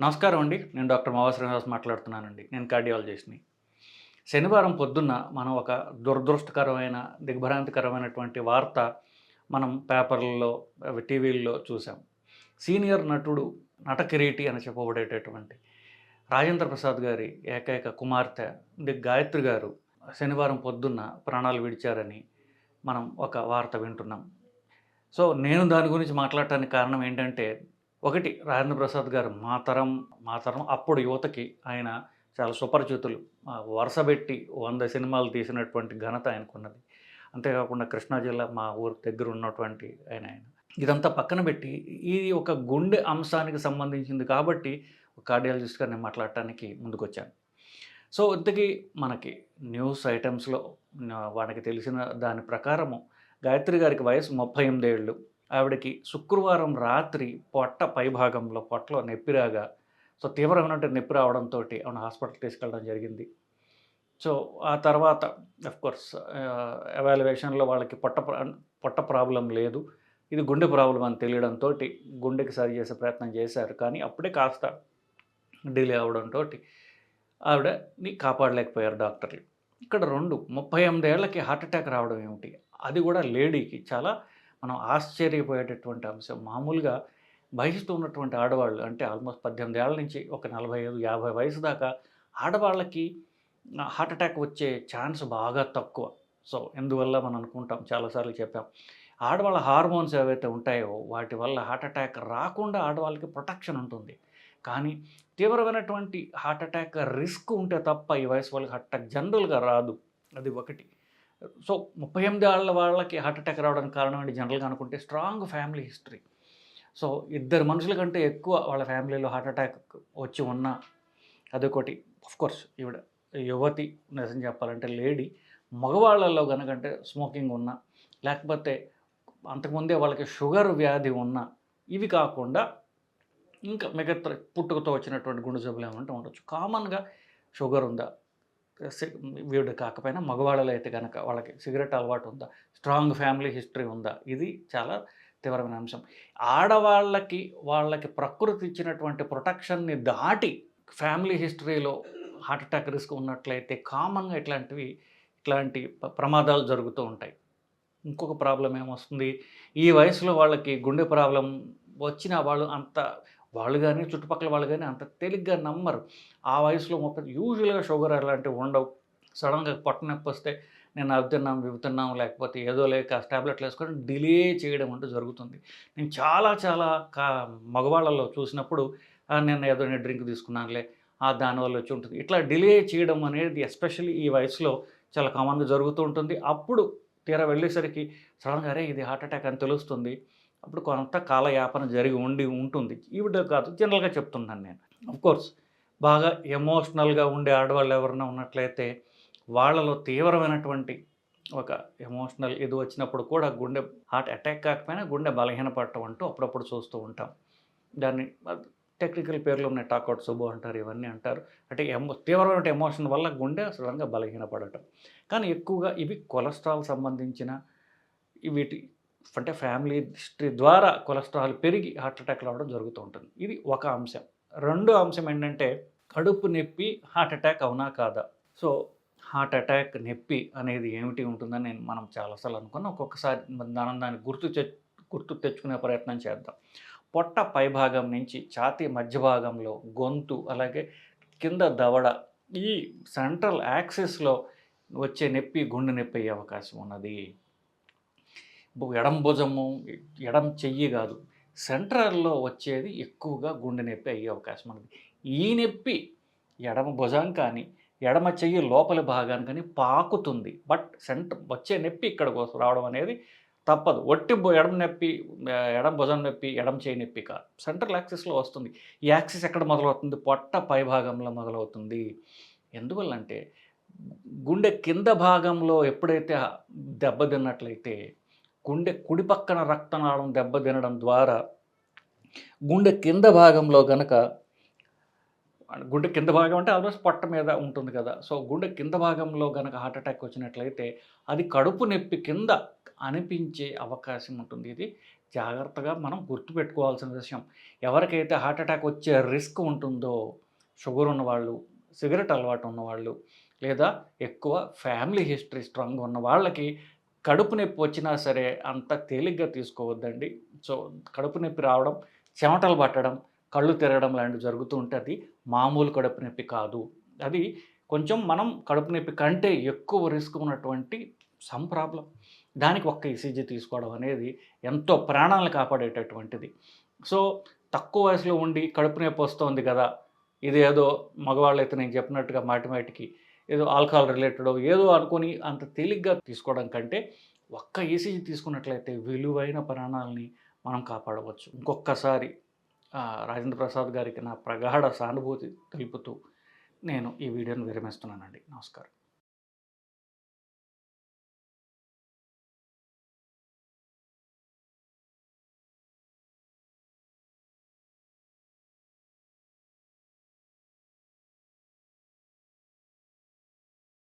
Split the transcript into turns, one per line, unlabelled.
నమస్కారం అండి. నేను డాక్టర్ మావా శ్రీనివాస్ మాట్లాడుతున్నానండి. నేను కార్డియాలజిస్ట్ని. శనివారం పొద్దున్న మనం ఒక దురదృష్టకరమైన దిగ్భ్రాంతికరమైనటువంటి వార్త మనం పేపర్లలో టీవీల్లో చూసాం సీనియర్ నటుడు నట కిరీటి అని చెప్పబడేటటువంటి రాజేంద్ర ప్రసాద్ గారి ఏకైక కుమార్తె ది గాయత్రి గారు శనివారం పొద్దున్న ప్రాణాలు విడిచారని మనం ఒక వార్త వింటున్నాం. సో నేను దాని గురించి మాట్లాడటానికి కారణం ఏంటంటే ఒకటి రాజేంద్ర ప్రసాద్ గారు మా తరం మా తరం అప్పుడు యువతకి ఆయన చాలా సుపరిచితులు. వరుసబెట్టి వంద సినిమాలు తీసినటువంటి ఘనత ఆయనకున్నది. అంతేకాకుండా కృష్ణా జిల్లా మా ఊరు దగ్గర ఉన్నటువంటి ఆయన ఆయన. ఇదంతా పక్కన పెట్టి ఇది ఒక గుండె అంశానికి సంబంధించింది కాబట్టి కార్డియాలజిస్ట్ కార్డియాలజిస్ట్గా నేను మాట్లాడటానికి ముందుకొచ్చాను. సో ఇంతకీ మనకి న్యూస్ ఐటమ్స్లో వాడికి తెలిసిన దాని ప్రకారము గాయత్రి గారికి వయసు ముప్పై ఎనిమిది ఏళ్ళు. ఆవిడకి శుక్రవారం రాత్రి పొట్ట పైభాగంలో పొట్టలో నొప్పి రాగా సో తీవ్రమైనటువంటి నొప్పి రావడంతో ఆవిడ హాస్పిటల్ తీసుకెళ్ళడం జరిగింది. సో ఆ తర్వాత కోర్స్ అవాల్యువేషన్లో వాళ్ళకి పొట్ట పొట్ట ప్రాబ్లం లేదు. ఇది గుండె ప్రాబ్లం అని తెలియడంతో గుండెకి సరి చేసే ప్రయత్నం చేశారు. కానీ అప్పుడే కాస్త డిలే అవడంతో ఆవిడని కాపాడలేకపోయారు డాక్టర్లు. ఇక్కడ రెండు ముప్పై ఎనిమిదేళ్ళకి హార్ట్ అటాక్ రావడం ఏమిటి? అది కూడా లేడీకి చాలా మనం ఆశ్చర్యపోయేటటువంటి అంశం. మామూలుగా వయసుతో ఉన్నటువంటి ఆడవాళ్ళు అంటే ఆల్మోస్ట్ పద్దెనిమిది ఏళ్ళ నుంచి ఒక నలభై ఐదు యాభై వయసు దాకా ఆడవాళ్ళకి హార్ట్ అటాక్ వచ్చే ఛాన్స్ బాగా తక్కువ. సో ఎందువల్ల మనం అనుకుంటాం? చాలాసార్లు చెప్పాం. ఆడవాళ్ళ హార్మోన్స్ ఏవైతే ఉంటాయో వాటి వల్ల హార్ట్ అటాక్ రాకుండా ఆడవాళ్ళకి ప్రొటెక్షన్ ఉంటుంది. కానీ తీవ్రమైనటువంటి హార్ట్ అటాక్ రిస్క్ ఉంటే తప్ప ఈ వయసు వాళ్ళకి హార్ట్ అటాక్ జనరల్గా రాదు. అది ఒకటి. సో ముప్పై ఎనిమిది ఏళ్ళ వాళ్ళకి హార్ట్ అటాక్ రావడానికి కారణం ఏంటి జనరల్గా అనుకుంటే స్ట్రాంగ్ ఫ్యామిలీ హిస్టరీ. సో ఇద్దరు మనుషుల కంటే ఎక్కువ వాళ్ళ ఫ్యామిలీలో హార్ట్ అటాక్ వచ్చి ఉన్నా అదొకటి. కోర్స్ ఈవిడ యువతి నిజం చెప్పాలంటే లేడీ మగవాళ్ళల్లో కనుకంటే స్మోకింగ్ ఉన్నా లేకపోతే అంతకుముందే వాళ్ళకి షుగర్ వ్యాధి ఉన్నా ఇవి కాకుండా ఇంకా మిగతా పుట్టుకతో వచ్చినటువంటి గుండె జబ్బులు ఏమంటే ఉండొచ్చు. కామన్గా షుగర్ ఉందా? వీడు కాకపోయినా మగవాళ్ళలో అయితే కనుక వాళ్ళకి సిగరెట్ అలవాటు ఉందా? స్ట్రాంగ్ ఫ్యామిలీ హిస్టరీ ఉందా? ఇది చాలా తీవ్రమైన అంశం. ఆడవాళ్ళకి వాళ్ళకి ప్రకృతి ఇచ్చినటువంటి ప్రొటెక్షన్ని దాటి ఫ్యామిలీ హిస్టరీలో హార్ట్ అటాక్ రిస్క్ ఉన్నట్లయితే కామన్గా ఇట్లాంటివి ఇట్లాంటి ప్రమాదాలు జరుగుతూ ఉంటాయి. ఇంకొక ప్రాబ్లం ఏమొస్తుంది? ఈ వయసులో వాళ్ళకి గుండె ప్రాబ్లం వచ్చిన వాళ్ళు అంత వాళ్ళు కానీ చుట్టుపక్కల వాళ్ళు కానీ అంత తేలిగ్గా నమ్మరు. ఆ వయసులో మొత్తం యూజువల్గా షుగర్ అలాంటివి ఉండవు. సడన్గా పొట్ట నొప్పి వస్తే నేను అవి తిన్నాం ఇవి తిన్నాం లేకపోతే ఏదో లేక టాబ్లెట్లు వేసుకొని డిలే చేయడం అంటూ జరుగుతుంది. నేను చాలా చాలా కా మగవాళ్ళలో చూసినప్పుడు నేను ఏదో నేను డ్రింక్ తీసుకున్నానులే ఆ దానివల్ల వచ్చి ఉంటుంది. ఇట్లా డిలే చేయడం అనేది ఎస్పెషల్లీ ఈ వయసులో చాలా కామన్గా జరుగుతూ ఉంటుంది. అప్పుడు తీరా వెళ్ళేసరికి సడన్గా అరే ఇది హార్ట్ అటాక్ అని తెలుస్తుంది. అప్పుడు కొంత కాలయాపన జరిగి ఉండి ఉంటుంది. ఈవిడ కాదు జనరల్గా చెప్తున్నాను నేను. కోర్స్ బాగా ఎమోషనల్గా ఉండే ఆడవాళ్ళు ఎవరైనా ఉన్నట్లయితే వాళ్ళలో తీవ్రమైనటువంటి ఒక ఎమోషనల్ ఇది వచ్చినప్పుడు కూడా గుండె హార్ట్ అటాక్ కాకపోయినా గుండె బలహీనపడటం అంటూ అప్పుడప్పుడు చూస్తూ ఉంటాం. దాన్ని టెక్నికల్ పేర్లు ఉన్నాయి టాకౌట్ సుబు అంటారు ఇవన్నీ అంటారు. అంటే ఎమో తీవ్రమైన ఎమోషన్ వల్ల గుండె సడన్గా బలహీనపడటం. కానీ ఎక్కువగా ఇవి కొలెస్ట్రాల్ సంబంధించిన వీటి అంటే ఫ్యామిలీ హిస్టరీ ద్వారా కొలెస్ట్రాల్ పెరిగి హార్ట్ అటాక్ రావడం జరుగుతూ ఉంటుంది. ఇది ఒక అంశం. రెండో అంశం ఏంటంటే కడుపు నొప్పి హార్ట్ అటాక్ అవునా కాదా? సో హార్ట్ అటాక్ నొప్పి అనేది ఏమిటి ఉంటుందని నేను మనం చాలాసార్లు అనుకున్నాం. ఒక్కొక్కసారి మనం దాన్ని గుర్తు గుర్తు తెచ్చుకునే ప్రయత్నం చేద్దాం. పొట్ట పైభాగం నుంచి ఛాతీ మధ్య భాగంలో గొంతు అలాగే కింద దవడ ఈ సెంట్రల్ యాక్సెస్లో వచ్చే నొప్పి గుండె నొప్పి అయ్యే అవకాశం ఉన్నది. ఎడం భుజము ఎడం చెయ్యి కాదు. సెంట్రల్లో వచ్చేది ఎక్కువగా గుండె నొప్పి అయ్యే అవకాశం ఉంది ఈ నొప్పి ఎడమ భుజం కానీ ఎడమ చెయ్యి లోపలి భాగాన్ని కానీ పాకుతుంది. బట్ సెంటర్ వచ్చే నొప్పి ఇక్కడ కోసం రావడం అనేది తప్పదు. ఒట్టి ఎడమ నొప్పి ఎడమ భుజం నొప్పి ఎడమ చేయి నొప్పి కాదు. సెంట్రల్ యాక్సిస్లో వస్తుంది. ఈ యాక్సిస్ ఎక్కడ మొదలవుతుంది? పొట్ట పై భాగంలో మొదలవుతుంది. ఎందువల్లంటే గుండె కింద భాగంలో ఎప్పుడైతే దెబ్బతిన్నట్లయితే గుండె కుడి పక్కన రక్తనాళం దెబ్బతినడం ద్వారా గుండె కింద భాగంలో గనక గుండె కింద భాగం అంటే ఆల్మోస్ట్ పొట్ట మీద ఉంటుంది కదా. సో గుండె కింద భాగంలో కనుక హార్ట్ అటాక్ వచ్చినట్లయితే అది కడుపు నొప్పి కింద అనిపించే అవకాశం ఉంటుంది. ఇది జాగ్రత్తగా మనం గుర్తుపెట్టుకోవాల్సిన విషయం. ఎవరికైతే హార్ట్ అటాక్ వచ్చే రిస్క్ ఉంటుందో షుగర్ ఉన్నవాళ్ళు సిగరెట్ అలవాటు ఉన్నవాళ్ళు లేదా ఎక్కువ ఫ్యామిలీ హిస్టరీ స్ట్రాంగ్ ఉన్న వాళ్ళకి కడుపు నొప్పి వచ్చినా సరే అంత తేలిగ్గా తీసుకోవద్దండి. సో కడుపు నొప్పి రావడం చెమటలు పట్టడం కళ్ళు తిరగడం లాంటివి జరుగుతూ ఉంటే అది మామూలు కడుపు నొప్పి కాదు. అది కొంచెం మనం కడుపు నొప్పి కంటే ఎక్కువ రిస్క్ ఉన్నటువంటి సమ్ ప్రాబ్లం. దానికి ఒక్క ఈసీజీ తీసుకోవడం అనేది ఎంతో ప్రాణాలను కాపాడేటటువంటిది. సో తక్కువ వయసులో ఉండి కడుపు నొప్పి వస్తుంది కదా ఇది ఏదో నేను చెప్పినట్టుగా మాటిమాటికి ఏదో ఆల్కహాల్ రిలేటెడ్ ఏదో అనుకొని అంత తేలిగ్గా తీసుకోవడం కంటే ఒక్క ఈసీజీ తీసుకున్నట్లయితే విలువైన ప్రాణాలని మనం కాపాడవచ్చు. ఇంకొకసారి రాజేంద్ర ప్రసాద్ గారికి నా ప్రగాఢ సానుభూతి తెలుపుతూ నేను ఈ వీడియోను విరమిస్తున్నానండి. నమస్కారం.